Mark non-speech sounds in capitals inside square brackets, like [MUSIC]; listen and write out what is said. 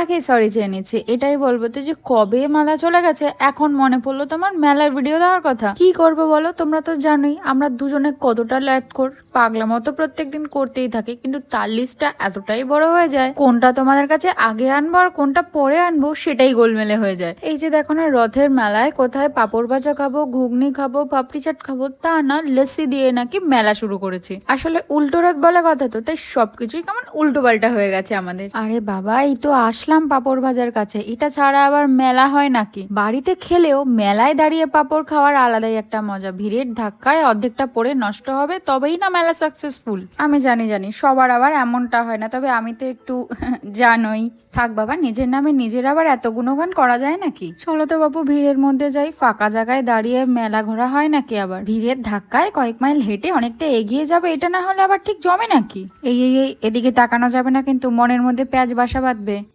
আগে সরি চেয়ে নিচ্ছি, এটাই বলব তো যে কবে মেলা চলে গেছে, এখন মনে পড়ল তোমার মেলার ভিডিও দেওয়ার কথা। কি করব বলো? তোমরা তো জানোই, আমরা দুজনে কতটা ল্যাট কর পাগলা মতো প্রত্যেকদিন করতেই থাকি, কিন্তু তার লিস্টটা এতটাই বড় হয়ে যায়, কোনটা তোমাদের কাছে আগে আনব আর কোনটা পরে আনব, সেটাই গোলমেলে হয়ে যায়। এই যে দেখো না, রথের মেলায় কোথায় পাপড় ভাজা খাব, ঘুগনি খাব, পাপড়ি চাট খাব, তা না লস্যি দিয়ে নাকি মেলা শুরু করেছি। আসলে উল্টো রথ বলে কথা তো, তাই সবকিছুই কেমন উল্টো পাল্টা হয়ে গেছে আমাদের। আরে বাবা, এই তো আসলাম পাপড় ভাজার কাছে। এটা ছাড়া আবার মেলা হয় নাকি? বাড়িতে খেলেও মেলায় দাঁড়িয়ে পাপড় খাওয়ার আলাদাই একটা মজা। ভিড়ের ধাক্কায় অর্ধেকটা পরে নষ্ট হবে, তবেই না মেলা সাকসেসফুল আমি জানি জানি, সবার আবার এমনটা হয় না, তবে আমি তো একটু [LAUGHS] জানোই। থাক বাবা, নিজের নামে নিজের আবার এত গুণগান করা যায় নাকি? চলো তো বাবু ভিড়ের মধ্যে যাই। ফাঁকা জায়গায় দাঁড়িয়ে মেলা ঘোরা হয় নাকি আবার? ভিড়ের ধাক্কায় কয়েক মাইল হেঁটে অনেকটা এগিয়ে যাবে, এটা না হলে আবার ঠিক জমে নাকি? এই এই, এদিকে তাকানো যাবে না কিন্তু মনের মধ্যে পেঁয়াজ বাসা বাঁধবে।